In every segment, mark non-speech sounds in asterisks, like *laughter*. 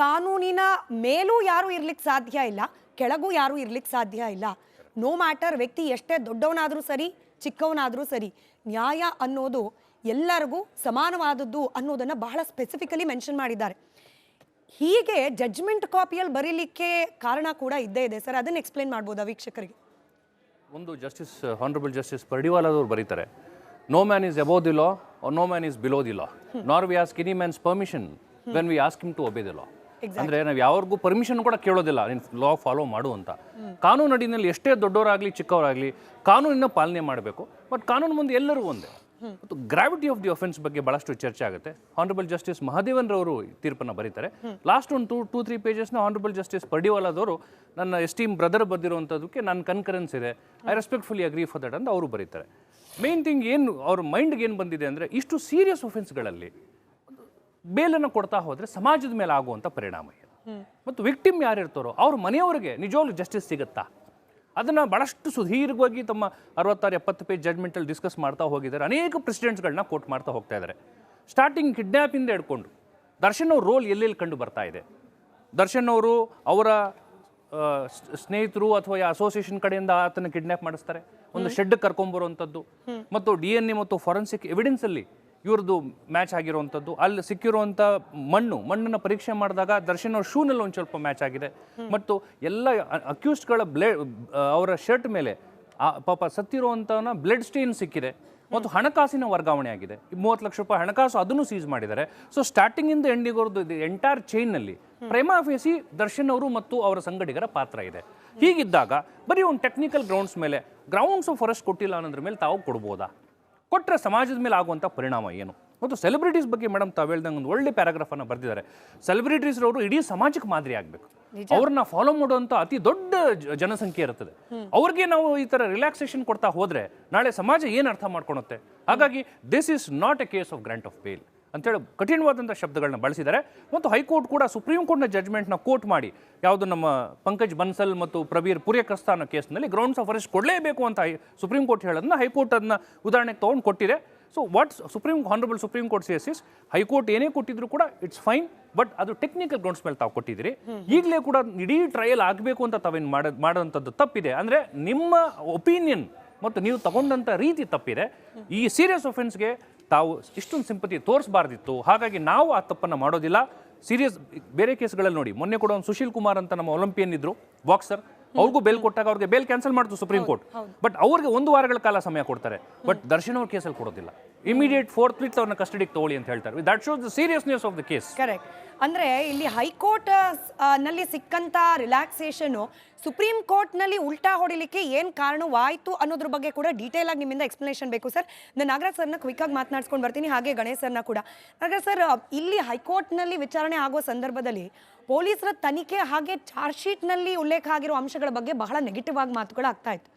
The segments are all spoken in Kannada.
ಕಾನೂನಿನ ಮೇಲೂ ಯಾರು ಇರ್ಲಿಕ್ಕೆ ಸಾಧ್ಯ ಇಲ್ಲ ಕೆಳಗೂ ಯಾರು ಇರ್ಲಿಕ್ಕೆ ಸಾಧ್ಯ ಇಲ್ಲ. ನೋ ಮ್ಯಾಟರ್ ವ್ಯಕ್ತಿ ಎಷ್ಟೇ ದೊಡ್ಡವನಾದರೂ ಸರಿ ಚಿಕ್ಕವನಾದರೂ ಸರಿ ನ್ಯಾಯ ಅನ್ನೋದು ಎಲ್ಲರಿಗೂ ಸಮಾನವಾದದ್ದು ಅನ್ನೋದನ್ನ ಬಹಳ ಸ್ಪೆಸಿಫಿಕಲಿ ಮೆನ್ಷನ್ ಮಾಡಿದ್ದಾರೆ. ಹೀಗೆ ಜಡ್ಜ್ಮೆಂಟ್ ಕಾಪಿಯಲ್ಲಿ ಬರೀಲಿಕ್ಕೆ ಕಾರಣ ಕೂಡ ಇದ್ದೇ ಇದೆ. ಸರ್ ಅದನ್ನ ಎಕ್ಸ್ಪ್ಲೇನ್ ಮಾಡ್ಬೋದಾ ವೀಕ್ಷಕರಿಗೆ? ಒಂದು ಜಸ್ಟಿಸ್ ಹಾನರಬಲ್ ಜಸ್ಟಿಸ್ ಪರ್ಡಿವಾಲದವ್ರು ಬರೀತಾರೆ. No man is above the law no man is below the law nor we ask any man's permission when we ask him to obey the law ಅಂದ್ರೆ ನಾವು ಯಾವ್ರಿಗೂ ಪರ್ಮಿಷನ್ ಕೂಡ ಕೇಳೋದಿಲ್ಲ. ನೀನು ಲಾ ಫಾಲೋ ಮಾಡು ಅಂತ. ಕಾನೂನು ಅಡಿನಲ್ಲಿ ಎಷ್ಟೇ ದೊಡ್ಡವರಾಗಲಿ ಚಿಕ್ಕವರಾಗ್ಲಿ ಕಾನೂನಿನ ಪಾಲನೆ ಮಾಡಬೇಕು. ಬಟ್ ಕಾನೂನು ಮುಂದೆ ಎಲ್ಲರೂ ಒಂದೇ. ಮತ್ತು ಗ್ರಾವಿಟಿ ಆಫ್ ದಿ ಅಫೆನ್ಸ್ ಬಗ್ಗೆ ಬಹಳಷ್ಟು ಚರ್ಚೆ ಆಗುತ್ತೆ. ಹಾನರಬಲ್ ಜಸ್ಟಿಸ್ ಮಹಾದೇವನ್ ರವರು ತೀರ್ಪನ್ನ ಬರೀತಾರೆ. ಲಾಸ್ಟ್ ಒಂದು ಟೂ ಟೂ ತ್ರೀ ಪೇಜಸ್ನ ಹಾನರಬಲ್ ಜಸ್ಟಿಸ್ ಪಡಿವಾಲಾದವರು ನನ್ನ ಎಸ್ಟೀಮ್ ಬ್ರದರ್ ಬರೆದಿರುವಂಥದ್ದಕ್ಕೆ ನನ್ನ ಕನ್ಕರೆನ್ಸ್ ಇದೆ. I respectfully agree for that ಅಂತ ಅವರು ಬರೀತಾರೆ. ಮೇನ್ ಥಿಂಗ್ ಏನು ಅವ್ರ ಮೈಂಡ್ಗೆ ಏನು ಬಂದಿದೆ ಅಂದರೆ ಇಷ್ಟು ಸೀರಿಯಸ್ ಒಫೆನ್ಸ್ಗಳಲ್ಲಿ ಬೇಲನ್ನು ಕೊಡ್ತಾ ಹೋದರೆ ಸಮಾಜದ ಮೇಲೆ ಆಗುವಂಥ ಪರಿಣಾಮ ಏನು ಮತ್ತು ವಿಕ್ಟಿಮ್ ಯಾರಿರ್ತಾರೋ ಅವ್ರ ಮನೆಯವರಿಗೆ ನಿಜವಾಗ್ಲೂ ಜಸ್ಟಿಸ್ ಸಿಗುತ್ತಾ? ಅದನ್ನು ಭಾಳಷ್ಟು ಸುದೀರ್ಘವಾಗಿ ತಮ್ಮ ಅರವತ್ತಾರು ಎಪ್ಪತ್ತು ಪೇಜ್ ಜಡ್ಮೆಂಟಲ್ಲಿ ಡಿಸ್ಕಸ್ ಮಾಡ್ತಾ ಹೋಗಿದ್ದಾರೆ. ಅನೇಕ ಪ್ರೆಸಿಡೆಂಟ್ಸ್ಗಳನ್ನ ಕೋಟ್ ಮಾಡ್ತಾ ಹೋಗ್ತಾ ಇದ್ದಾರೆ. ಸ್ಟಾರ್ಟಿಂಗ್ ಕಿಡ್ನ್ಯಾಪಿಂದ ಹಿಡ್ಕೊಂಡು ದರ್ಶನ್ ಅವ್ರ ರೋಲ್ ಎಲ್ಲೆಲ್ಲಿ ಕಂಡು ಬರ್ತಾ ಇದೆ? ದರ್ಶನ್ ಅವರು ಅವರ ಸ್ನೇಹಿತರು ಅಥವಾ ಅಸೋಸಿಯೇಷನ್ ಕಡೆಯಿಂದ ಆತನ ಕಿಡ್ನ್ಯಾಪ್ ಮಾಡಿಸ್ತಾರೆ? ಒಂದು ಶೆಡ್ ಕರ್ಕೊಂಬರುವಂಥದ್ದು ಮತ್ತು ಡಿ ಎನ್ ಎ ಮತ್ತು ಫಾರೆನ್ಸಿಕ್ ಎವಿಡೆನ್ಸಲ್ಲಿ ಇವ್ರದ್ದು ಮ್ಯಾಚ್ ಆಗಿರುವಂಥದ್ದು. ಅಲ್ಲಿ ಸಿಕ್ಕಿರುವಂಥ ಮಣ್ಣು ಮಣ್ಣನ್ನು ಪರೀಕ್ಷೆ ಮಾಡಿದಾಗ ದರ್ಶನ್ ಅವ್ರ ಶೂನಲ್ಲಿ ಒಂದು ಸ್ವಲ್ಪ ಮ್ಯಾಚ್ ಆಗಿದೆ. ಮತ್ತು ಎಲ್ಲ ಅಕ್ಯೂಸ್ಡ್ಗಳ ಬ್ಲೇಡ್ ಅವರ ಶರ್ಟ್ ಮೇಲೆ ಆ ಪಾಪ ಸತ್ತಿರುವಂಥವನ್ನ ಬ್ಲಡ್ ಸ್ಟೇನ್ ಸಿಕ್ಕಿದೆ. ಮತ್ತು ಹಣಕಾಸಿನ ವರ್ಗಾವಣೆ ಆಗಿದೆ. ಮೂವತ್ತು ಲಕ್ಷ ರೂಪಾಯಿ ಹಣಕಾಸು ಅದನ್ನು ಸೀಸ್ ಮಾಡಿದ್ದಾರೆ. ಸೊ ಸ್ಟಾರ್ಟಿಂಗ್ ಇಂದ ಎಂಡಿಗೋರ್ದು ಎಂಟೈರ್ ಚೈನ್ನಲ್ಲಿ ಪ್ರೇಮಾಫೇಸಿ ದರ್ಶನ್ ಅವರು ಮತ್ತು ಅವರ ಸಂಗಡಿಗರ ಪಾತ್ರ ಇದೆ. ಹೀಗಿದ್ದಾಗ ಬರೀ ಒಂದು ಟೆಕ್ನಿಕಲ್ ಗ್ರೌಂಡ್ಸ್ ಮೇಲೆ ಗ್ರೌಂಡ್ಸ್ ಫಾರೆಸ್ಟ್ ಕೊಟ್ಟಿಲ್ಲ ಅನ್ನೋದ್ರ ಮೇಲೆ ತಾವು ಕೊಡ್ಬೋದಾ? ಕೊಟ್ಟರೆ ಸಮಾಜದ ಮೇಲೆ ಆಗುವಂಥ ಪರಿಣಾಮ ಏನು? ಮತ್ತು ಸೆಲೆಬ್ರಿಟೀಸ್ ಬಗ್ಗೆ ಮೇಡಮ್ ತಾವು ಹೇಳ್ದಂಗೆ ಒಂದು ಒಳ್ಳೆ ಪ್ಯಾರಾಗ್ರಾಫನ್ನು ಬರೆದಿದ್ದಾರೆ. ಸೆಲೆಬ್ರಿಟೀಸ್ ಅವರು ಇಡೀ ಸಮಾಜಕ್ಕೆ ಮಾದರಿ ಆಗಬೇಕು. ಅವ್ರನ್ನ ಫಾಲೋ ಮಾಡುವಂಥ ಅತಿ ದೊಡ್ಡ ಜನಸಂಖ್ಯೆ ಇರುತ್ತದೆ. ಅವ್ರಿಗೆ ನಾವು ಈ ಥರ ರಿಲ್ಯಾಕ್ಸೇಷನ್ ಕೊಡ್ತಾ ಹೋದರೆ ನಾಳೆ ಸಮಾಜ ಏನು ಅರ್ಥ ಮಾಡ್ಕೊಳುತ್ತೆ ಹಾಗಾಗಿ this is not a case of grant of bail ಅಂತೇಳಿ ಕಠಿಣವಾದಂಥ ಶಬ್ದಗಳನ್ನ ಬಳಸಿದ್ದಾರೆ. ಮತ್ತು ಹೈಕೋರ್ಟ್ ಕೂಡ ಸುಪ್ರೀಂ ಕೋರ್ಟ್ನ ಜಡ್ಜ್ಮೆಂಟ್ನ ಕೋರ್ಟ್ ಮಾಡಿ, ಯಾವುದು ನಮ್ಮ ಪಂಕಜ್ ಬನ್ಸಲ್ ಮತ್ತು ಪ್ರವೀರ್ ಪುರ್ಯಕಸ್ತಾನ ಕೇಸ್ನಲ್ಲಿ ಗ್ರೌಂಡ್ಸ್ ಆಫ್ ಅರೆಸ್ಟ್ ಕೊಡಲೇಬೇಕು ಅಂತ ಸುಪ್ರೀಂ ಕೋರ್ಟ್ ಹೇಳೋದನ್ನ ಹೈಕೋರ್ಟ್ ಅದನ್ನ ಉದಾಹರಣೆಗೆ ತೊಗೊಂಡು ಕೊಟ್ಟಿದೆ. So what supreme honourable supreme court says high court ಏನೇ ಕೊಟ್ಟಿದ್ರು ಕೂಡ ಇಟ್ಸ್ ಫೈನ್ ಬಟ್ ಅದು ಟೆಕ್ನಿಕಲ್ ಗ್ರೌಂಡ್ಸ್ ಮೇಲೆ ತಾವು ಕೊಟ್ಟಿದ್ದೀರಿ. ಈಗಲೇ ಕೂಡ ಇಡೀ ಟ್ರಯಲ್ ಆಗಬೇಕು ಅಂತ ತಾವೇನು ಮಾಡ ಮಾಡೋಂಥದ್ದು ತಪ್ಪಿದೆ. ಅಂದರೆ ನಿಮ್ಮ ಒಪಿನಿಯನ್ ಮತ್ತು ನೀವು ತಗೊಂಡಂಥ ರೀತಿ ತಪ್ಪಿದೆ. ಈ ಸೀರಿಯಸ್ ಒಫೆನ್ಸ್ಗೆ ತಾವು ಇಷ್ಟೊಂದು ಸಿಂಪತಿ ತೋರಿಸಬಾರ್ದಿತ್ತು. ಹಾಗಾಗಿ ನಾವು ಆ ತಪ್ಪನ್ನು ಮಾಡೋದಿಲ್ಲ. ಸೀರಿಯಸ್ ಬೇರೆ ಕೇಸ್ಗಳಲ್ಲಿ ನೋಡಿ. ಮೊನ್ನೆ ಕೂಡ ಒಂದು ಸುಶೀಲ್ ಕುಮಾರ್ ಅಂತ ನಮ್ಮ ಒಲಿಂಪಿಯನ್ ಇದ್ರು. ಬಾಕ್ಸರ್ ಅವ್ರಿಗೂ ಬೇಲ್ ಕೊಟ್ಟಾಗ ಅವ್ರಿಗೆ ಬೇಲ್ ಕ್ಯಾನ್ಸಲ್ ಮಾಡ್ತು ಸುಪ್ರೀಂ ಕೋರ್ಟ್ ಬಟ್ ಅವ್ರಿಗೆ ಒಂದು ವಾರಗಳ ಕಾಲ ಸಮಯ ಕೊಡ್ತಾರೆ. ಬಟ್ ದರ್ಶನ್ ಅವ್ರ ಕೇಸಲ್ಲಿ ಕೊಡೋದಿಲ್ಲ. ಇಮಿಡಿಯೇಟ್ ಫೋರ್ತ್ ವಿತ್ ಅವ್ರನ್ನ ಕಸ್ಟಡಿಗೆ ತಗೊಳ್ಳಿ ಅಂತ ಹೇಳ್ತಾರೆ. That shows the seriousness of the case correct ಅಂದ್ರೆ ಇಲ್ಲಿ ಹೈಕೋರ್ಟ್ನಲ್ಲಿ ಸಿಕ್ಕಂತ ರಿಲ್ಯಾಕ್ಸೇಷನ್ ಸುಪ್ರೀಂ ಕೋರ್ಟ್ನಲ್ಲಿ ಉಲ್ಟಾ ಹೊಡಿಲಿಕ್ಕೆ ಏನ್ ಕಾರಣವಾಯಿತು ಅನ್ನೋದ್ರ ಬಗ್ಗೆ ಕೂಡ ಡೀಟೇಲ್ ಆಗಿ ನಿಮ್ಮಿಂದ ಎಕ್ಸ್ಪ್ಲನೇಷನ್ ಬೇಕು ಸರ್ ನಾನು ನಾಗರಾಜ್ ಸರ್ನ ಕ್ವಿಕ್ ಆಗಿ ಮಾತನಾಡ್ಸ್ಕೊಂಡು ಬರ್ತೀನಿ ಹಾಗೆ ಗಣೇಶ್ ಸರ್ನ ಕೂಡ. ನಾಗರಾಜ್ ಸರ್ ಇಲ್ಲಿ ಹೈಕೋರ್ಟ್ನಲ್ಲಿ ವಿಚಾರಣೆ ಆಗುವ ಸಂದರ್ಭದಲ್ಲಿ ಪೊಲೀಸರ ತನಿಖೆ ಹಾಗೆ ಚಾರ್ಜ್ ಶೀಟ್ನಲ್ಲಿ ಉಲ್ಲೇಖ ಆಗಿರೋ ಅಂಶಗಳ ಬಗ್ಗೆ ಬಹಳ ನೆಗೆಟಿವ್ ಆಗಿ ಮಾತುಗಳು ಆಗ್ತಾ ಇತ್ತು.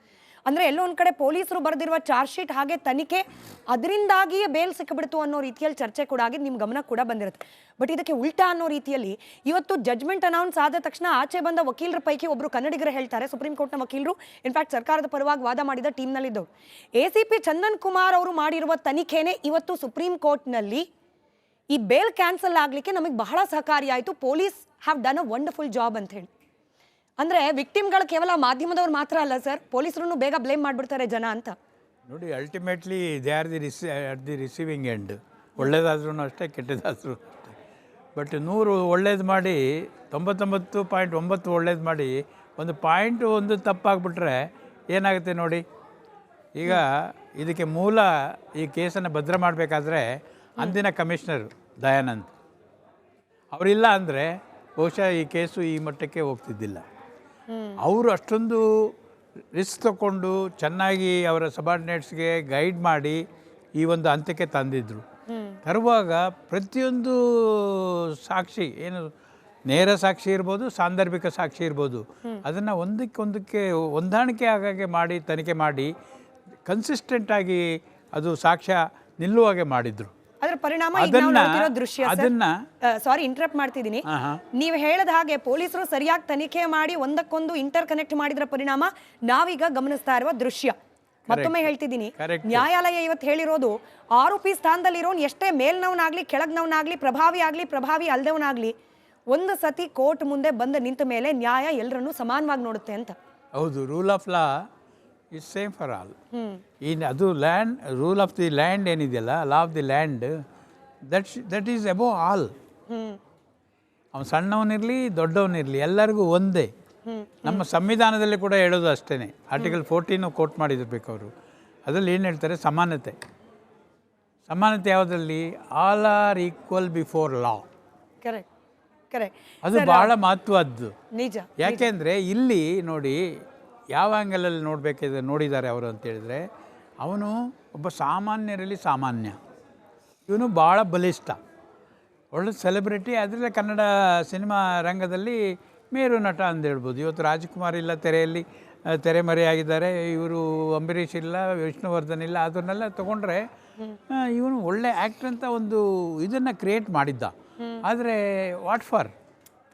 ಅಂದ್ರೆ ಎಲ್ಲೋ ಒಂದ್ ಕಡೆ ಪೊಲೀಸರು ಬರೆದಿರುವ ಚಾರ್ಜ್ ಶೀಟ್ ಹಾಗೆ ತನಿಖೆ ಅದರಿಂದಾಗಿಯೇ ಬೇಲ್ ಸಿಕ್ಕಿಬಿಡ್ತು ಅನ್ನೋ ರೀತಿಯಲ್ಲಿ ಚರ್ಚೆ ಕೂಡ ಆಗಿದ್ದು ನಿಮ್ಮ ಗಮನ ಕೂಡ ಬಂದಿರುತ್ತೆ. ಬಟ್ ಇದಕ್ಕೆ ಉಲ್ಟಾ ಅನ್ನೋ ರೀತಿಯಲ್ಲಿ ಇವತ್ತು ಜಜ್ಮೆಂಟ್ ಅನೌನ್ಸ್ ಆದ ತಕ್ಷಣ ಆಚೆ ಬಂದ ವಕೀಲರ ಪೈಕಿ ಒಬ್ಬರು ಕನ್ನಡಿಗರು ಹೇಳ್ತಾರೆ ಸುಪ್ರೀಂ ಕೋರ್ಟ್ನ ವಕೀಲರು. ಇನ್ಫ್ಯಾಕ್ಟ್ ಸರ್ಕಾರದ ಪರವಾಗಿ ವಾದ ಮಾಡಿದ ಟೀಮ್ನಲ್ಲಿದ್ದವರು. A C P Chandan Kumar ಅವರು ಮಾಡಿರುವ ತನಿಖೆನೇ ಇವತ್ತು ಸುಪ್ರೀಂ ಕೋರ್ಟ್ನಲ್ಲಿ ಈ ಬೇಲ್ ಕ್ಯಾನ್ಸಲ್ ಆಗಲಿಕ್ಕೆ ನಮಗೆ ಬಹಳ ಸಹಕಾರಿಯಾಯಿತು police have done a wonderful job ಅಂತ ಹೇಳಿ. ಅಂದ್ರೆ ವಿಕ್ಟಿಮ್ಗಳು ಕೇವಲ ಮಾಧ್ಯಮದವ್ರು ಮಾತ್ರ ಅಲ್ಲ ಸರ್ ಪೊಲೀಸರು ಬೇಗ ಬ್ಲೇಮ್ ಮಾಡಿಬಿಡ್ತಾರೆ ಜನ ಅಂತ. ನೋಡಿ ಅಲ್ಟಿಮೇಟ್ಲಿ ದೇ ಆರ್ ದಿ ರಿಸಿ ಅಟ್ ದಿ ರಿಸೀವಿಂಗ್ ಎಂಡ್ ಒಳ್ಳೇದಾದ್ರೂ ಅಷ್ಟೇ, ಕೆಟ್ಟದಾದ್ರೂ ಅಷ್ಟೇ. ಬಟ್ ನೂರು ಒಳ್ಳೇದು ಮಾಡಿ, ತೊಂಬತ್ತೊಂಬತ್ತು ಪಾಯಿಂಟ್ ಒಂಬತ್ತು ಒಳ್ಳೇದು ಮಾಡಿ, ಒಂದು ಪಾಯಿಂಟ್ ಒಂದು ತಪ್ಪಾಗ್ಬಿಟ್ರೆ ಏನಾಗುತ್ತೆ ನೋಡಿ? ಈಗ ಇದಕ್ಕೆ ಮೂಲ ಈ ಕೇಸನ್ನು ಭದ್ರ ಮಾಡಬೇಕಾದ್ರೆ ಅಂದಿನ ಕಮಿಷನರ್ ದಯಾನಂದ್. ಅವರಿಲ್ಲ ಅಂದರೆ ಬಹುಶಃ ಈ ಕೇಸು ಈ ಮಟ್ಟಕ್ಕೆ ಹೋಗ್ತಿದ್ದಿಲ್ಲ. ಅವರು ಅಷ್ಟೊಂದು ರಿಸ್ಕ್ ತಗೊಂಡು ಚೆನ್ನಾಗಿ ಅವರ ಸಬಾರ್ಡಿನೇಟ್ಸ್ಗೆ ಗೈಡ್ ಮಾಡಿ ಈ ಒಂದು ಹಂತಕ್ಕೆ ತಂದಿದ್ದರು ತರುವಾಗ ಪ್ರತಿಯೊಂದು ಸಾಕ್ಷಿ ಏನು ನೇರ ಸಾಕ್ಷಿ ಇರ್ಬೋದು ಸಾಂದರ್ಭಿಕ ಸಾಕ್ಷಿ ಇರ್ಬೋದು ಅದನ್ನು ಒಂದಕ್ಕೊಂದಕ್ಕೆ ಹೊಂದಾಣಿಕೆ ಆಗಾಗೆ ಮಾಡಿ ತನಿಖೆ ಮಾಡಿ ಕನ್ಸಿಸ್ಟೆಂಟಾಗಿ ಅದು ಸಾಕ್ಷ್ಯ ನಿಲ್ಲುವಾಗೆ ಮಾಡಿದ್ರು. ಅದರ ಪರಿಣಾಮ ದೃಶ್ಯ ಸಾರಿ. ಇಂಟ್ರಪ್ಟ್ ಮಾಡ್ತಿದ್ದೀನಿ. ನೀವು ಹೇಳದ ಹಾಗೆ ಪೊಲೀಸರು ಸರಿಯಾಗಿ ತನಿಖೆ ಮಾಡಿ ಒಂದಕ್ಕೊಂದು ಇಂಟರ್ ಕನೆಕ್ಟ್ ಮಾಡಿದ್ರ ಪರಿಣಾಮ ನಾವೀಗ ಗಮನಿಸ್ತಾ ಇರುವ ದೃಶ್ಯ. ಮತ್ತೊಮ್ಮೆ ಹೇಳ್ತಿದ್ದೀನಿ. ನ್ಯಾಯಾಲಯ ಇವತ್ತು ಹೇಳಿರೋದು ಆರೋಪಿ ಸ್ಥಾನದಲ್ಲಿರೋನ್ ಎಷ್ಟೇ ಮೇಲ್ನವನಾಗ್ಲಿ ಕೆಳಗ್ನವನಾಗ್ಲಿ ಪ್ರಭಾವಿ ಆಗ್ಲಿ ಪ್ರಭಾವಿ ಅಲ್ದವನಾಗ್ಲಿ ಒಂದು ಸತಿ ಕೋರ್ಟ್ ಮುಂದೆ ಬಂದು ನಿಂತ ಮೇಲೆ ನ್ಯಾಯ ಎಲ್ಲರನ್ನೂ ಸಮಾನವಾಗಿ ನೋಡುತ್ತೆ ಅಂತ. ಹೌದು rule of law is same for all in ಅದು land rule of the land ಏನಿದೆಯಲ್ಲ law of the land that that is above all ಅವ್ನು ಅವನು ಸಣ್ಣವನಿರಲಿ ದೊಡ್ಡವನಿರಲಿ ಎಲ್ಲರಿಗೂ ಒಂದೇ ನಮ್ಮ ಸಂವಿಧಾನದಲ್ಲಿ ಕೂಡ ಹೇಳೋದು ಅಷ್ಟೇ ಆರ್ಟಿಕಲ್ ಫೋರ್ಟೀನು ಕೋಟ್ ಮಾಡಿರ್ಬೇಕು ಅವರು ಅದರಲ್ಲಿ ಏನು ಹೇಳ್ತಾರೆ ಸಮಾನತೆ ಸಮಾನತೆ ಯಾವುದರಲ್ಲಿ all are equal before law correct correct ಅದು ಬಹಳ ಮಹತ್ವದ್ದು ನಿಜ ಯಾಕೆಂದರೆ ಇಲ್ಲಿ ನೋಡಿ ಯಾವ ಆ್ಯಂಗಲಲ್ಲಿ ನೋಡಬೇಕಿದೆ ನೋಡಿದ್ದಾರೆ ಅವರು ಅಂತೇಳಿದರೆ ಅವನು ಒಬ್ಬ ಸಾಮಾನ್ಯರಲ್ಲಿ ಸಾಮಾನ್ಯ. ಇವನು ಭಾಳ ಬಲಿಷ್ಠ. ಒಳ್ಳೆ ಸೆಲೆಬ್ರಿಟಿ ಅದರಲ್ಲೇ ಕನ್ನಡ ಸಿನಿಮಾ ರಂಗದಲ್ಲಿ ಮೇರು ನಟ ಅಂತ ಹೇಳ್ಬೋದು. ಇವತ್ತು ರಾಜ್ಕುಮಾರ್ ಇಲ್ಲ ತೆರೆಯಲ್ಲಿ ತೆರೆಮರೆಯಾಗಿದ್ದಾರೆ. ಇವರು ಅಂಬರೀಷ್ ಇಲ್ಲ ವಿಷ್ಣುವರ್ಧನ್ ಇಲ್ಲ ಅದನ್ನೆಲ್ಲ ತೊಗೊಂಡ್ರೆ ಇವನು ಒಳ್ಳೆ ಆ್ಯಕ್ಟ್ರ್ ಅಂತ ಒಂದು ಇದನ್ನು ಕ್ರಿಯೇಟ್ ಮಾಡಿದ್ದ. ಆದರೆ ವಾಟ್ ಫಾರ್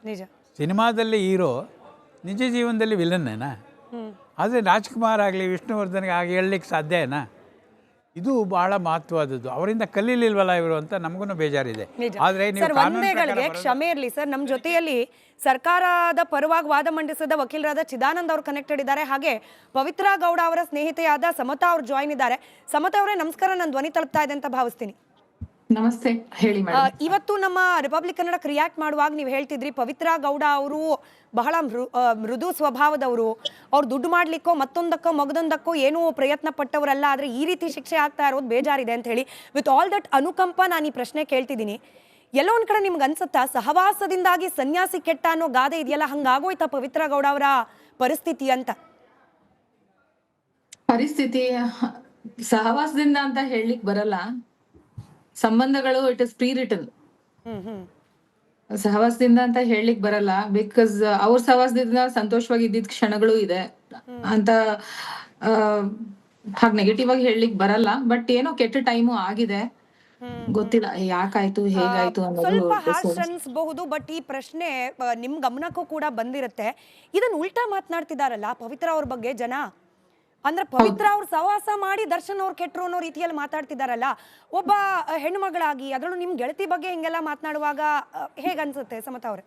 ನಿಜ. ಸಿನಿಮಾದಲ್ಲಿ ಹೀರೋ ನಿಜ ಜೀವನದಲ್ಲಿ ವಿಲನ್ನೇನಾ ಆದರೆ ರಾಜ್ಕುಮಾರ್ ಆಗಲಿ ವಿಷ್ಣುವರ್ಧನ್ಗೆ ಆಗಿ ಹೇಳಲಿಕ್ಕೆ ಸಾಧ್ಯನಾ ಇದು ಬಹಳ ಮಹತ್ವವಾದದ್ದು ಅವರಿಂದ ಕಲೀಲಿಲ್ವಲ್ಲ ಇವರು ಅಂತ ನಮಗೂ ಬೇಜಾರಿದೆ. ಆದರೆ ನೀವು ಕ್ಷಮೆ ಇರಲಿ ಸರ್. ನಮ್ಮ ಜೊತೆಯಲ್ಲಿ ಸರ್ಕಾರದ ಪರವಾಗಿ ವಾದ ಮಂಡಿಸಿದ ವಕೀಲರಾದ ಚಿದಾನಂದ್ ಅವರು ಕನೆಕ್ಟೆಡ್ ಇದ್ದಾರೆ. ಹಾಗೆ ಪವಿತ್ರ ಗೌಡ ಅವರ ಸ್ನೇಹಿತೆಯಾದ ಸಮತಾ ಅವರು ಜಾಯಿನ್ ಇದ್ದಾರೆ. ಸಮತಾ ಅವರೇ ನಮಸ್ಕಾರ ನಾನು ಧ್ವನಿ ತಲುಪ್ತಾ ಇದೆ ಅಂತ ಭಾವಿಸ್ತೀನಿ. ನಮಸ್ತೆ ಹೇಳಿ ಇವತ್ತು ನಮ್ಮ ರಿಪಬ್ಲಿಕ್ ಕನ್ನಡಕ್ಕೆ ರಿಯಾಕ್ಟ್ ಮಾಡುವಾಗ ನೀವು ಹೇಳ್ತಿದ್ರಿ ಪವಿತ್ರ ಗೌಡ ಅವರು ಬಹಳ ಮೃ ಮೃದು ಸ್ವಭಾವದವರು. ಅವ್ರು ದುಡ್ಡು ಮಾಡ್ಲಿಕ್ಕೋ ಮತ್ತೊಂದಕ್ಕೋ ಮಗದೊಂದಕ್ಕೋ ಏನೂ ಪ್ರಯತ್ನ ಪಟ್ಟವರಲ್ಲ ಆದ್ರೆ ಈ ರೀತಿ ಶಿಕ್ಷೆ ಆಗ್ತಾ ಇರೋದು ಬೇಜಾರಿದೆ ಅಂತ ಹೇಳಿ ವಿತ್ ಆಲ್ ದಟ್ ಅನುಕಂಪ ನಾನು ಈ ಪ್ರಶ್ನೆ ಕೇಳ್ತಿದ್ದೀನಿ. ಎಲ್ಲೋ ಒಂದ್ ಕಡೆ ನಿಮ್ಗೆ ಅನ್ಸುತ್ತಾ ಸಹವಾಸದಿಂದಾಗಿ ಸನ್ಯಾಸಿ ಕೆಟ್ಟ ಅನ್ನೋ ಗಾದೆ ಇದೆಯಲ್ಲ ಹಂಗಾಗೋಯ್ತಾ ಪವಿತ್ರ ಗೌಡ ಅವರ ಪರಿಸ್ಥಿತಿ ಅಂತ? ಪರಿಸ್ಥಿತಿ ಸಹವಾಸದಿಂದ ಅಂತ ಹೇಳಲಿಕ್ಕೆ ಬರಲ್ಲ. ಸಂಬಂಧಗಳು ಇಟ್ ಇಸ್ ಪ್ರೀ ರಿಟನ್ ಸಹವಾಸದಿಂದ ಅಂತ ಹೇಳಲಿಕ್ ಬರಲ್ಲ ಬಿಕಾಸ್ ಅವ್ರ ಸಹವಾಸದಿಂದ ಸಂತೋಷವಾಗಿ ಇದ್ದಿದ್ ಕ್ಷಣಗಳು ಇದೆ. ಅಂತ ಆ, ಹಾಗ್ ನೆಗೆಟಿವ್ ಆಗಿ ಹೇಳಲಿಕ್ಕೆ ಬರಲ್ಲ ಬಟ್ ಏನೋ ಕೆಟ್ಟ ಟೈಮು ಆಗಿದೆ. ಗೊತ್ತಿಲ್ಲ ಯಾಕಾಯ್ತು ಹೇಗಾಯ್ತು ಅನ್ನೋದು ಸ್ವಲ್ಪ ಅನ್ಸ್ಬಹುದು ಬಟ್ ಈ ಪ್ರಶ್ನೆ ನಿಮ್ ಗಮನಕ್ಕೂ ಕೂಡ ಬಂದಿರುತ್ತೆ. ಇದನ್ನ ಉಲ್ಟಾ ಮಾತನಾಡ್ತಿದಾರಲ್ಲ ಪವಿತ್ರ ಅವ್ರ ಬಗ್ಗೆ ಜನ? ಅಂದ್ರೆ ಪವಿತ್ರ ಅವ್ರು ಸಹವಾಸ ಮಾಡಿ ದರ್ಶನ್ ಅವ್ರು ಕೆಟ್ರು ಅನ್ನೋ ರೀತಿಯಲ್ಲಿ ಮಾತಾಡ್ತಿದಾರಲ್ಲ ಒಬ್ಬ ಹೆಣ್ಣು ಮಗಳಾಗಿ ಅದರಲ್ಲೂ ನಿಮ್ ಗೆಳತಿ ಬಗ್ಗೆ ಹಿಂಗೆಲ್ಲ ಮಾತನಾಡುವಾಗ ಹೇಗನ್ಸುತ್ತೆ ಸಮತ ಅವ್ರೆ?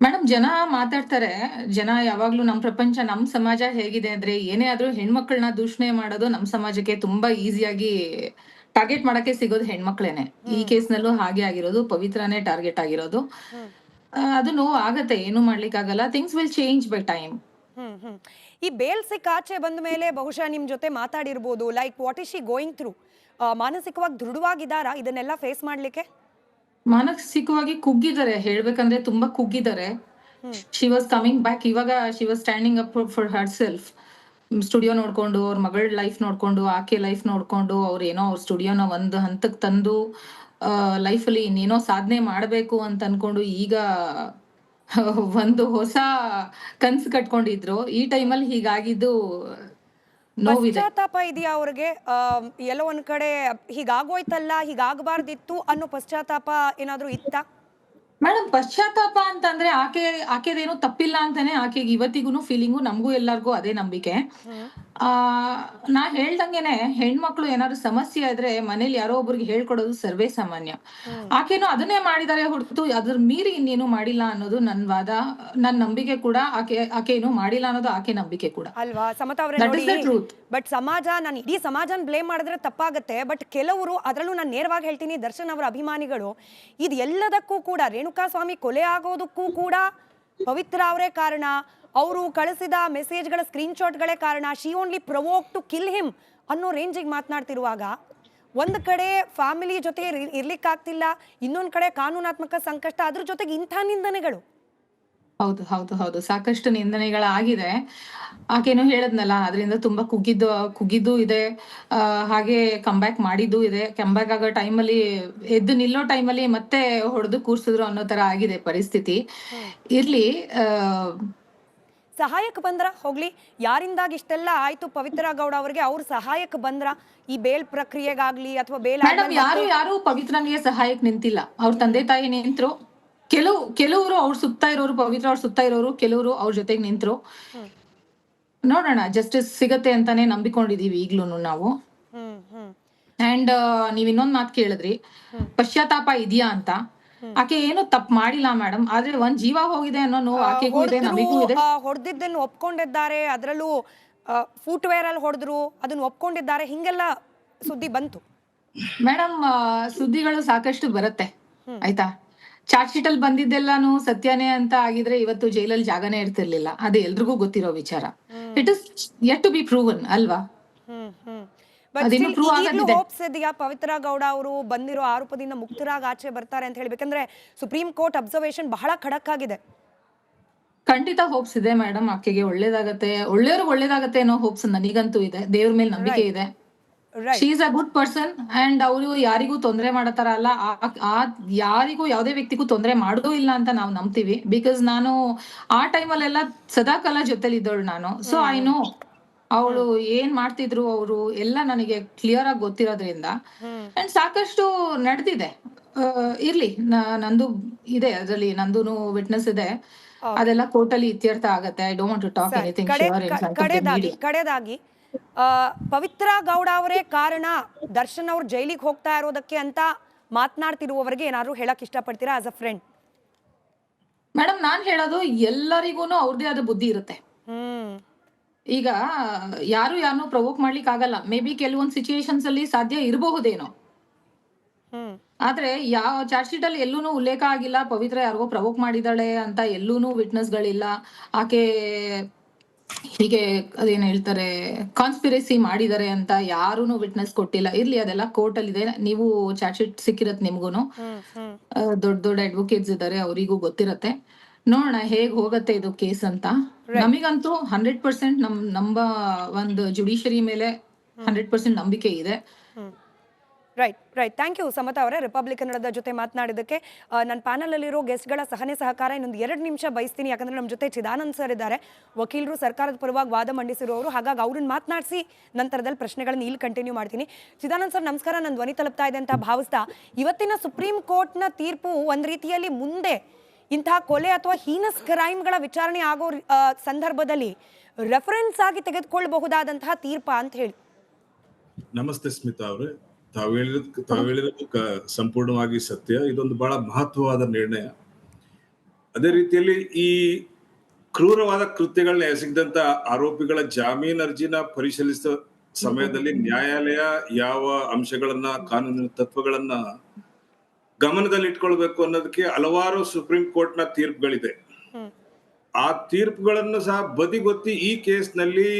ಮೇಡಮ್ ಜನ ಮಾತಾಡ್ತಾರೆ. ಜನ ಯಾವಾಗ್ಲೂ ನಮ್ ಪ್ರಪಂಚ ನಮ್ ಸಮಾಜ ಹೇಗಿದೆ ಅಂದ್ರೆ ಏನೇ ಆದ್ರೂ ಹೆಣ್ಮಕ್ಳನ್ನ ದೂಷಣೆ ಮಾಡೋದು ನಮ್ ಸಮಾಜಕ್ಕೆ ತುಂಬಾ ಈಸಿಯಾಗಿ ಟಾರ್ಗೆಟ್ ಮಾಡಕ್ಕೆ ಸಿಗೋದು ಹೆಣ್ಮಕ್ಳೇನೆ. ಈ ಕೇಸ್ನಲ್ಲೂ ಹಾಗೆ ಆಗಿರೋದು ಪವಿತ್ರನೇ ಟಾರ್ಗೆಟ್ ಆಗಿರೋದು. ಅದು ನೋವು ಆಗತ್ತೆ ಏನು ಮಾಡ್ಲಿಕ್ಕಾಗಲ್ಲ. Things will change by time ಈ ಬೇಲ್ ಸಿಕ್ ಆಚೆ ಬಂದ ಮೇಲೆ ಬಹುಶಃ ನಿಮ್ ಜೊತೆ ಮಾತಾಡಿರ್ಬೋದು. Like what is she going through ಮಾನಸಿಕವಾಗಿ ದೃಢವಾಗಿದ್ದಾರಾ ಇದನ್ನೆಲ್ಲ ಫೇಸ್ ಮಾಡ್ಲಿಕ್ಕೆ? ಮಾನಸಿಕವಾಗಿ ಕುಗ್ಗಿದ್ದಾರೆ. ಹೇಳ್ಬೇಕಂದ್ರೆ ತುಂಬಾ ಕುಗ್ಗಿದ್ದಾರೆ. ಶಿ ವಾಸ್ ಕಮಿಂಗ್ ಬ್ಯಾಕ್ ಇವಾಗ she was standing up for herself studio ನೋಡ್ಕೊಂಡು ಅವ್ರ ಮಗಳ ಲೈಫ್ ನೋಡ್ಕೊಂಡು ಆಕೆ ಲೈಫ್ ನೋಡ್ಕೊಂಡು ಅವ್ರ ಏನೋ ಅವ್ರ ಸ್ಟುಡಿಯೋನ ಒಂದು ಹಂತಕ್ ತಂದು ಲೈಫ್ ಅಲ್ಲಿ ಇನ್ನೇನೋ ಸಾಧನೆ ಮಾಡಬೇಕು ಅಂತ ಅನ್ಕೊಂಡು ಈಗ *laughs* ಒಂದು ಹೊಸ ಕನ್ಸು ಕಟ್ಕೊಂಡಿದ್ರು. ಈ ಟೈಮಲ್ಲಿ ಹೀಗಾಗಿದ್ದು ಪಶ್ಚಾತ್ತಾಪ ಇದೆಯಾ ಅವ್ರಿಗೆ? ಎಲ್ಲೋ ಒಂದ್ ಕಡೆ ಹೀಗಾಗೋಯ್ತಲ್ಲ ಹೀಗಾಗಬಾರ್ದಿತ್ತು ಅನ್ನೋ ಪಶ್ಚಾತ್ತಾಪ ಏನಾದ್ರೂ ಇತ್ತ? ಮೇಡಮ್ ಪಶ್ಚಾತ್ತಾಪ ಅಂತಂದ್ರೆ ಆಕೆ ಆಕೆದೇನು ತಪ್ಪಿಲ್ಲ ಅಂತಾನೆ ಆಕೆಗೆ ಇವತ್ತಿಗೂ ಫೀಲಿಂಗು ನಮಗೂ ಎಲ್ಲರಿಗೂ ಅದೇ ನಂಬಿಕೆ. ಆ ನಾ ಹೇಳ್ದಂಗೆನೆ ಹೆಣ್ಮಕ್ಳು ಏನಾದ್ರು ಸಮಸ್ಯೆ ಆದ್ರೆ ಮನೇಲಿ ಯಾರೋ ಒಬ್ರಿಗೆ ಹೇಳ್ಕೊಡೋದು ಸರ್ವೇ ಸಾಮಾನ್ಯ. ಆಕೆನು ಅದನ್ನೇ ಮಾಡಿದಾರೆ ಹೊರತು ಅದ್ರ ಮೀರಿ ಇನ್ನೇನು ಮಾಡಿಲ್ಲ ಅನ್ನೋದು ನನ್ ವಾದ ನನ್ ನಂಬಿಕೆ ಕೂಡ ಆಕೆ ಆಕೆ ಏನು ಮಾಡಿಲ್ಲ ಅನ್ನೋದು ಆಕೆ ನಂಬಿಕೆ ಕೂಡ. ಅಲ್ವಾ? ಸಮತ ಅವರೇ ಬಟ್ ಸಮಾಜ ನಾನು ಇಡೀ ಸಮಾಜನ ಬ್ಲೇಮ್ ಮಾಡಿದ್ರೆ ತಪ್ಪಾಗುತ್ತೆ ಬಟ್ ಕೆಲವರು ಅದರಲ್ಲೂ ನಾನು ನೇರವಾಗಿ ಹೇಳ್ತೀನಿ ದರ್ಶನ್ ಅವರ ಅಭಿಮಾನಿಗಳು ಇದು ಎಲ್ಲದಕ್ಕೂ ಕೂಡ ರೇಣುಕಾ ಸ್ವಾಮಿ ಕೊಲೆ ಆಗೋದಕ್ಕೂ ಕೂಡ ಪವಿತ್ರ ಅವರೇ ಕಾರಣ. ಅವರು ಕಳಿಸಿದ ಮೆಸೇಜ್ಗಳ ಸ್ಕ್ರೀನ್ಶಾಟ್ಗಳೇ ಕಾರಣ she only provoke to kill him ಅನ್ನೋ ರೇಂಜಿಗೆ ಮಾತನಾಡ್ತಿರುವಾಗ ಒಂದು ಕಡೆ ಫ್ಯಾಮಿಲಿ ಜೊತೆ ಇರ್- ಇರ್ಲಿಕ್ಕಾಗ್ತಿಲ್ಲ ಇನ್ನೊಂದು ಕಡೆ ಕಾನೂನಾತ್ಮಕ ಸಂಕಷ್ಟ ಅದ್ರ ಜೊತೆಗೆ ಇಂಥ ನಿಂದನೆಗಳು. ಹೌದು ಹೌದು ಹೌದು. ಸಾಕಷ್ಟು ನಿಂದನೆಗಳಾಗಿದೆ. ಆಕೇನು ಹೇಳದ್ನಲ್ಲ ಅದರಿಂದ ತುಂಬಾ ಕುಗ್ಗಿದ್ದು ಕುಗ್ಗಿದ್ದು ಇದೆ. ಹಾಗೆ ಕಂಬ್ಯಾಕ್ ಮಾಡಿದ್ದು ಇದೆ. ಕಂಬ್ಯಾಕ್ ಆಗೋ ಟೈಮಲ್ಲಿ ಎದ್ದು ನಿಲ್ಲೋ ಟೈಮಲ್ಲಿ ಮತ್ತೆ ಹೊಡೆದು ಕೂರ್ಸಿದ್ರು ಅನ್ನೋ ತರ ಆಗಿದೆ ಪರಿಸ್ಥಿತಿ. ಇರ್ಲಿ ಸಹಾಯಕ್ಕೆ ಬಂದ್ರ ಹೋಗ್ಲಿ. ಯಾರಿಂದಾಗಿ ಇಷ್ಟೆಲ್ಲ ಆಯ್ತು ಪವಿತ್ರ ಗೌಡ ಅವರಿಗೆ ಅವ್ರ ಸಹಾಯಕ್ಕೆ ಬಂದ್ರ ಈ ಬೇಲ್ ಪ್ರಕ್ರಿಯೆಗಾಗ್ಲಿ ಅಥವಾ ಬೇಲ್ ಯಾರು ಯಾರು ಪವಿತ್ರನಿಗೆ ಸಹಾಯಕ್ ನಿಂತಿಲ್ಲ. ಅವ್ರ ತಂದೆ ತಾಯಿ ನಿಂತ್ರು. ಕೆಲವು ಕೆಲವರು ಅವ್ರ ಸುತ್ತ ಇರೋರು ಪವಿತ್ರ ಅವ್ರ ಸುತ್ತ ಇರೋರು ಕೆಲವರು ಅವ್ರ ಜೊತೆಗೆ ನಿಂತ್ರು. ನೋಡೋಣ ಜಸ್ಟಿಸ್ ಸಿಗತ್ತೆ ಅಂತಾನೆ ನಂಬಿಕೊಂಡಿದೀವಿ ಈಗ್ಲೂನು ನಾವು. ಅಂಡ್ ನೀವ್ ಇನ್ನೊಂದ್ ಮಾತು ಕೇಳಿದ್ರಿ. ಪಶ್ಚಾತ್ತಾಪ ಇದೆಯಾ ಅಂತ. ಆಕೆ ಏನು ತಪ್ಪು ಮಾಡಿಲ್ಲ ಮೇಡಮ್ ಆದ್ರೆ ಒಂದ್ ಜೀವ ಹೋಗಿದೆ ಅನ್ನೋ ನೋವು ಆಕೆಗೂ ಇದೆ ನಮಗೂ ಇದೆ. ಹೊಡೆದಿದ್ದನ್ನು ಒಪ್ಕೊಂಡಿದ್ದಾರೆ ಅದರಲ್ಲೂ ಫುಟ್ವೇರ್ ಅಲ್ಲಿ ಹೊಡೆದ್ರು ಅದನ್ನ ಒಪ್ಕೊಂಡಿದ್ದಾರೆ ಹಿಂಗೆಲ್ಲ ಸುದ್ದಿ ಬಂತು. ಮೇಡಮ್ ಸುದ್ದಿಗಳು ಸಾಕಷ್ಟು ಬರುತ್ತೆ ಆಯ್ತಾ? ಚಾರ್ಜ್ ಶೀಟ್ ಅಲ್ಲಿ ಬಂದಿದ್ದೆಲ್ಲಾನು ಸತ್ಯನೇ ಅಂತ ಆಗಿದ್ರೆ ಇವತ್ತು ಜೈಲಲ್ಲಿ ಜಾಗನೇ ಇರ್ತಿರ್ಲಿಲ್ಲ ಅದು ಎಲ್ರಿಗೂ ಗೊತ್ತಿರೋ ವಿಚಾರ. It is yet to be proven ಅಲ್ವಾ ಹ್ಮ್ ಹ್ಮ್ ಬಟ್ ಅದಿನ್ನೂ prove ಆಗದಿದೆ. ಹೋಪ್ಸ್ ಇದೆಯಾ ಪವಿತ್ರ ಗೌಡ ಅವರು ಬಂದಿರೋ ಆರೋಪದಿಂದ ಮುಕ್ತರಾಗಿ ಆಚೆ ಬರ್ತಾರೆ ಅಂತ ಹೇಳ್ಬೇಕಂದ್ರೆ ಸುಪ್ರೀಂ ಕೋರ್ಟ್ ಅಬ್ಸರ್ವೇಷನ್ ಬಹಳ ಖಡಕ್ ಆಗಿದೆ. ಖಂಡಿತ ಹೋಪ್ಸ್ ಇದೆ ಮೇಡಮ್ ಆಕೆಗೆ ಒಳ್ಳೇದಾಗತ್ತೆ. ಒಳ್ಳೆಯವ್ರಿಗೆ ಒಳ್ಳೇದಾಗತ್ತೆ ಅನ್ನೋ ಹೋಪ್ಸ್ ನನಗಂತೂ ಇದೆ. ದೇವ್ರ ಮೇಲೆ ನಂಬಿಕೆ ಇದೆ. She is a good person and ಅವರು ಯಾರಿಗೂ ತೊಂದರೆ ಮಾಡತಾರ ಅಲ್ಲ. ಯಾರಿಗೂ ಯಾವುದೇ ವ್ಯಕ್ತಿಗೂ ತೊಂದರೆ ಮಾಡೋದೂ ಇಲ್ಲ ಅಂತ ನಾವು ನಂಬ್ತೀವಿ. ಬಿಕಾಸ್ ನಾನು ಆ ಟೈಮಲ್ಲೆಲ್ಲ ಸದಾಕಾಲ ಜೊತೆಲಿ ಇದ್ದವಳು ನಾನು ಸೊ ಐ ನೋ ಅವಳು ಏನ್ ಮಾಡ್ತಿದ್ರು ಅವರು ಎಲ್ಲ ನನಗೆ ಕ್ಲಿಯರ್ ಆಗಿ ಗೊತ್ತಿರೋದ್ರಿಂದ. ಅಂಡ್ ಸಾಕಷ್ಟು ನಡೆದಿದೆ. ಇರ್ಲಿ ನಂದು ಇದೆ ಅದರಲ್ಲಿ ನಂದು ವಿಟ್ನೆಸ್ ಇದೆ. ಅದೆಲ್ಲ ಕೋರ್ಟಲ್ಲಿ ಇತ್ಯರ್ಥ ಆಗತ್ತೆ. I don't to talk anything ಕಡೆದಾಗಿ ಕಡೆದಾಗಿ ಪವಿತ್ರ ಗೌಡ ಅವರೇ ಕಾರಣ ದರ್ಶನ್ ಅವ್ರು ಜೈಲಿಗೆ ಹೋಗ್ತಾ ಇರೋದಕ್ಕೆ ಅಂತ ಮಾತನಾಡ್ತಿರುವವರಿಗೆ ಏನಾದ್ರು ಹೇಳಕ್ ಇಷ್ಟಪಡ್ತೀರಾ ಆಸ್ ಅ ಫ್ರೆಂಡ್ ಮೇಡಮ್ ನಾನ್ ಹೇಳೋದು ಎಲ್ಲರಿಗೂ ಅವ್ರದೇ ಆದ ಬುದ್ಧಿ ಇರುತ್ತೆ. ಹ್ಮ್. ಈಗ ಯಾರು ಯಾರನ್ನೂ ಪ್ರವೋಕ್ ಮಾಡ್ಲಿಕ್ಕೆ ಆಗಲ್ಲ. ಮೇ ಬಿ ಕೆಲವೊಂದು ಸಿಚುಯೇಷನ್ಸ್ ಅಲ್ಲಿ ಸಾಧ್ಯ ಇರಬಹುದೇನೋ. ಆದ್ರೆ ಯಾವ ಚಾರ್ಜ್ ಶೀಟ್ ಅಲ್ಲಿ ಎಲ್ಲೂನು ಉಲ್ಲೇಖ ಆಗಿಲ್ಲ ಪವಿತ್ರ ಯಾರಿಗೋ ಪ್ರವೋಕ್ ಮಾಡಿದಾಳೆ ಅಂತ ಎಲ್ಲೂನು ವಿಟ್ನೆಸ್ ಗಳಿಲ್ಲ. ಆಕೆ ಹೀಗೆ ಅದೇನ್ ಹೇಳ್ತಾರೆ ಕಾನ್ಸ್ಪಿರಸಿ ಮಾಡಿದಾರೆ ಅಂತ ಯಾರೂನು ವಿಟ್ನೆಸ್ ಕೊಟ್ಟಿಲ್ಲ. ಇರ್ಲಿ ಅದೆಲ್ಲ ಕೋರ್ಟ್ ಅಲ್ಲಿ ಇದೆ. ನೀವು ಚಾರ್ಜ್ ಶೀಟ್ ಸಿಕ್ಕಿರತ್ ನಿಮ್ಗೂನು. ದೊಡ್ಡ ದೊಡ್ಡ ಅಡ್ವೊಕೇಟ್ಸ್ ಇದ್ದಾರೆ ಅವರಿಗೂ ಗೊತ್ತಿರತ್ತೆ. ನೋಡೋಣ ಹೇಗ್ ಹೋಗತ್ತೆ ಇದು ಕೇಸ್ ಅಂತ. ನಮಗಂತೂ ಹಂಡ್ರೆಡ್ ಪರ್ಸೆಂಟ್ ನಮ್ ನಂಬ ಒಂದು ಜುಡಿಷರಿ ಮೇಲೆ ಹಂಡ್ರೆಡ್ ಪರ್ಸೆಂಟ್ ನಂಬಿಕೆ ಇದೆ. Right right thank you Samatha ಅವರೇ. ರಿಪಬ್ಲಿಕ್ ಕನ್ನಡದ ಜೊತೆ ಮಾತನಾಡಿದ್ದಕ್ಕೆ ನನ್ನ ಪ್ಯಾನಲಲ್ಲಿರೋ ಗೆಸ್ಟ್ಗಳ ಸಹನೆ ಸಹಕಾರ ಇನ್ನೊಂದು ಎರಡು ನಿಮಿಷ ಬಯಸ್ತೀನಿ ಯಾಕಂದ್ರೆ ನಮ್ಮ ಜೊತೆ ಚಿದಾನಂದ್ ಸರ್ ಇದ್ದಾರೆ. ವಕೀಲರು ಸರ್ಕಾರದ ಪರವಾಗಿ ವಾದ ಮಂಡಿಸಿರೋರು ಹಾಗಾಗಿ ಅವ್ರನ್ನ ಮಾತನಾಡಿಸಿ ನಂತರದಲ್ಲಿ ಪ್ರಶ್ನೆಗಳನ್ನ ಇಲ್ಲಿ ಕಂಟಿನ್ಯೂ ಮಾಡ್ತೀನಿ. ಚಿದಾನಂದ್ ಸರ್ ನಮಸ್ಕಾರ. ನನ್ನ ಧ್ವನಿ ತಲುಪ್ತಾ ಇದೆ ಅಂತ ಭಾವಿಸ್ತಾ ಇವತ್ತಿನ ಸುಪ್ರೀಂ ಕೋರ್ಟ್ನ ತೀರ್ಪು ಒಂದು ರೀತಿಯಲ್ಲಿ ಮುಂದೆ ಇಂತಹ ಕೊಲೆ ಅಥವಾ ಹೀನಸ್ ಕ್ರೈಮ್ಗಳ ವಿಚಾರಣೆ ಆಗೋ ಸಂದರ್ಭದಲ್ಲಿ ರೆಫರೆನ್ಸ್ ಆಗಿ ತೆಗೆದುಕೊಳ್ಳಬಹುದಾದಂತಹ ತೀರ್ಪ ಅಂತ ಹೇಳಿ. ನಮಸ್ತೆ ಸ್ಮಿತಾ ಅವರೇ. ತಾವು ಹೇಳಿದ ತಾವು ಹೇಳಿರೋದು ಸಂಪೂರ್ಣವಾಗಿ ಸತ್ಯ. ಇದೊಂದು ಬಹಳ ಮಹತ್ವವಾದ ನಿರ್ಣಯ. ಅದೇ ರೀತಿಯಲ್ಲಿ ಈ ಕ್ರೂರವಾದ ಕೃತ್ಯಗಳನ್ನ ಎಸಗಿದಂತ ಆರೋಪಿಗಳ ಜಾಮೀನು ಅರ್ಜಿನ ಪರಿಶೀಲಿಸಿದ ಸಮಯದಲ್ಲಿ ನ್ಯಾಯಾಲಯ ಯಾವ ಅಂಶಗಳನ್ನ, ಕಾನೂನಿನ ತತ್ವಗಳನ್ನ ಗಮನದಲ್ಲಿ ಇಟ್ಕೊಳ್ಬೇಕು ಅನ್ನೋದಕ್ಕೆ ಹಲವಾರು ಸುಪ್ರೀಂ ಕೋರ್ಟ್ನ ತೀರ್ಪುಗಳಿದೆ ಆ ತೀರ್ಪುಗಳನ್ನು ಸಹ ಬದಿಗೊತ್ತಿ ಈ ಕೇಸ್ನಲ್ಲಿ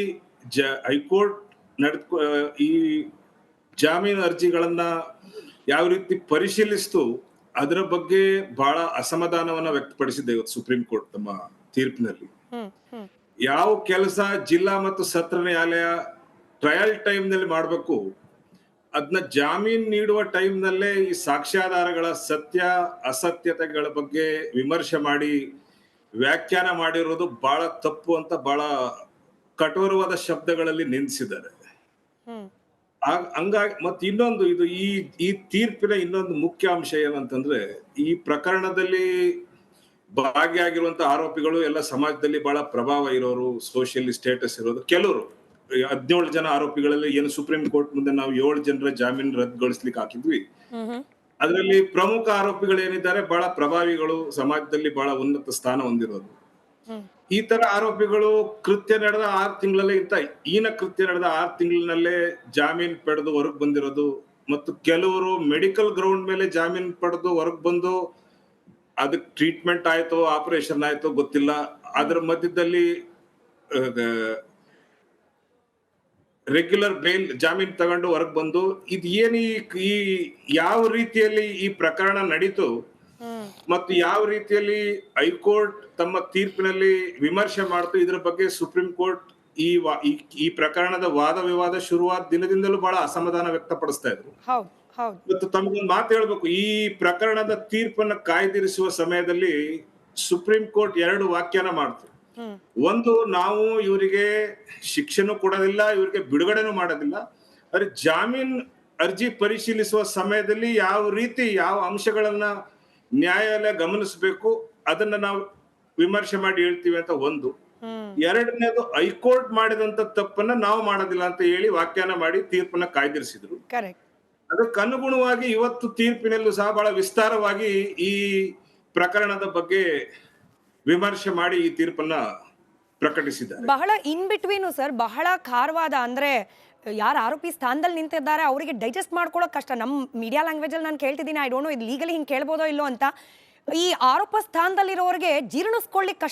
ಜ ಹೈಕೋರ್ಟ್ ನಡೆದ್ಕೊ ಈ ಜಾಮೀನು ಅರ್ಜಿಗಳನ್ನ ಯಾವ ರೀತಿ ಪರಿಶೀಲಿಸ್ತು ಅದರ ಬಗ್ಗೆ ಬಹಳ ಅಸಮಾಧಾನವನ್ನ ವ್ಯಕ್ತಪಡಿಸಿದೆ ಇವತ್ತು ಸುಪ್ರೀಂ ಕೋರ್ಟ್ ತಮ್ಮ ತೀರ್ಪಿನಲ್ಲಿ. ಯಾವ ಕೆಲಸ ಜಿಲ್ಲಾ ಮತ್ತು ಸತ್ರ ನ್ಯಾಯಾಲಯ ಟ್ರಯಲ್ ಟೈಮ್ನಲ್ಲಿ ಮಾಡಬೇಕು ಅದನ್ನ ಜಾಮೀನ್ ನೀಡುವ ಟೈಮ್ ನಲ್ಲೇ ಈ ಸಾಕ್ಷ್ಯಾಧಾರಗಳ ಸತ್ಯ ಅಸತ್ಯತೆಗಳ ಬಗ್ಗೆ ವಿಮರ್ಶೆ ಮಾಡಿ ವ್ಯಾಖ್ಯಾನ ಮಾಡಿರೋದು ಬಹಳ ತಪ್ಪು ಅಂತ ಬಹಳ ಕಠೋರವಾದ ಶಬ್ದಗಳಲ್ಲಿ ನಿಂದಿಸಿದ್ದಾರೆ ಹಂಗಾಗಿ ಮತ್ತೆ ಇನ್ನೊಂದು ಇದು ಈ ಈ ತೀರ್ಪಿನ ಇನ್ನೊಂದು ಮುಖ್ಯ ಅಂಶ ಏನಂತಂದ್ರೆ ಈ ಪ್ರಕರಣದಲ್ಲಿ ಭಾಗಿಯಾಗಿರುವಂತ ಆರೋಪಿಗಳು ಎಲ್ಲ ಸಮಾಜದಲ್ಲಿ ಬಹಳ ಪ್ರಭಾವ ಇರೋರು ಸೋಷಿಯಲಿ ಸ್ಟೇಟಸ್ ಇರೋದು ಕೆಲವರು. ಹದಿನೇಳು ಜನ ಆರೋಪಿಗಳಲ್ಲಿ ಏನು ಸುಪ್ರೀಂ ಕೋರ್ಟ್ ಮುಂದೆ ನಾವು ಏಳು ಜನರ ಜಾಮೀನು ರದ್ದುಗೊಳಿಸ್ಲಿಕ್ಕೆ ಹಾಕಿದ್ವಿ. ಅದರಲ್ಲಿ ಪ್ರಮುಖ ಆರೋಪಿಗಳು ಏನಿದ್ದಾರೆ ಬಹಳ ಪ್ರಭಾವಿಗಳು ಸಮಾಜದಲ್ಲಿ ಬಹಳ ಉನ್ನತ ಸ್ಥಾನ ಹೊಂದಿರೋದು. ಈ ತರ ಆರೋಪಿಗಳು ಕೃತ್ಯ ನಡೆದ ಆರು ತಿಂಗಳಲ್ಲೇ ಇಂತ ಈನ ಕೃತ್ಯ ನಡೆದ ಆರು ತಿಂಗಳಿನಲ್ಲೇ ಜಾಮೀನ್ ಪಡೆದು ಹೊರಗ್ ಬಂದಿರೋದು ಮತ್ತು ಕೆಲವರು ಮೆಡಿಕಲ್ ಗ್ರೌಂಡ್ ಮೇಲೆ ಜಾಮೀನ್ ಪಡೆದು ಹೊರಗ್ ಬಂದು ಅದಕ್ಕೆ ಟ್ರೀಟ್ಮೆಂಟ್ ಆಯ್ತು ಆಪರೇಷನ್ ಆಯ್ತು ಗೊತ್ತಿಲ್ಲ. ಅದ್ರ ಮಧ್ಯದಲ್ಲಿ ರೆಗ್ಯುಲರ್ ಬೇಲ್ ಜಾಮೀನ್ ತಗೊಂಡು ಹೊರಗ್ ಬಂದು ಇದು ಏನು ಈ- ಯಾವ ರೀತಿಯಲ್ಲಿ ಈ ಪ್ರಕರಣ ನಡೀತು ಮತ್ತು ಯಾವ ರೀತಿಯಲ್ಲಿ ಹೈಕೋರ್ಟ್ ತಮ್ಮ ತೀರ್ಪಿನಲ್ಲಿ ವಿಮರ್ಶೆ ಮಾಡ್ತು ಇದ್ರ ಬಗ್ಗೆ ಸುಪ್ರೀಂ ಕೋರ್ಟ್ ಈ ಈ- ಪ್ರಕರಣದ ವಾದ ವಿವಾದ ಶುರುವಾದ ದಿನದಿಂದಲೂ ಬಹಳ ಅಸಮಾಧಾನ ವ್ಯಕ್ತಪಡಿಸ್ತಾ ಇದ್ರು ಮತ್ತು ತಮಗೊಂದು ಮಾತು ಹೇಳ್ಬೇಕು. ಈ ಪ್ರಕರಣದ ತೀರ್ಪನ್ನ ಕಾಯ್ದಿರಿಸುವ ಸಮಯದಲ್ಲಿ ಸುಪ್ರೀಂ ಕೋರ್ಟ್ ಎರಡು ವ್ಯಾಖ್ಯಾನ ಮಾಡ್ತು. ಒಂದು ನಾವು ಇವರಿಗೆ ಶಿಕ್ಷೆನೂ ಕೊಡೋದಿಲ್ಲ ಇವರಿಗೆ ಬಿಡುಗಡೆನೂ ಮಾಡೋದಿಲ್ಲ. ಆದ್ರೆ ಜಾಮೀನ್ ಅರ್ಜಿ ಪರಿಶೀಲಿಸುವ ಸಮಯದಲ್ಲಿ ಯಾವ ರೀತಿ ಯಾವ ಅಂಶಗಳನ್ನ ನ್ಯಾಯಾಲಯ ಗಮನಿಸಬೇಕು ಅದನ್ನ ನಾವು ವಿಮರ್ಶೆ ಮಾಡಿ ಹೇಳ್ತೀವಿ ಅಂತ ಒಂದು. ಎರಡನೇದು ಹೈಕೋರ್ಟ್ ಮಾಡಿದಂತ ತಪ್ಪನ್ನ ನಾವು ಮಾಡೋದಿಲ್ಲ ಅಂತ ಹೇಳಿ ವ್ಯಾಖ್ಯಾನ ಮಾಡಿ ತೀರ್ಪನ್ನ ಕಾಯ್ದಿರಿಸಿದ್ರು. ಅದಕ್ಕನುಗುಣವಾಗಿ ಇವತ್ತು ತೀರ್ಪಿನಲ್ಲೂ ಸಹ ಬಹಳ ವಿಸ್ತಾರವಾಗಿ ಈ ಪ್ರಕರಣದ ಬಗ್ಗೆ ವಿಮರ್ಶೆ ಮಾಡಿ ಈ ತೀರ್ಪನ್ನ ಪ್ರಕಟಿಸಿದ್ದಾರೆ. ಬಹಳ ಇನ್ ಬಿಟ್ವೀನು ಸರ್ ಬಹಳ ಖಾರವಾದ ಅಂದ್ರೆ ಯಾರು ಆರೋಪಿ ಸ್ಥಾನದಲ್ಲಿ ನಿಂತಿದ್ದಾರೆ ಅವರಿಗೆ ಡೈಜೆಸ್ಟ್ ಮಾಡ್ಕೊಳ್ಳೋಕೆ ಕಷ್ಟ. ನಮ್ಮ ಮೀಡಿಯಾ ಲ್ಯಾಂಗ್ವೇಜ್ ಅಲ್ಲಿ ನಾನು ಕೇಳ್ತಿದ್ದೀನಿ ಐ ಡೋಂಟ್ ನೋ ಇದು ಲೀಗಲಿ ಹಿಂಗೆ ಕೇಳ್ಬೋದೋ ಇಲ್ಲೋ ಅಂತ. ಈ ಆರೋಪ ಸ್ಥಾನದಲ್ಲಿರೋರಿಗೆ ಜೀರ್ಣಿಸ್ಕೊಳ್ಳಿಕ್ಕೆ ಕಷ್ಟ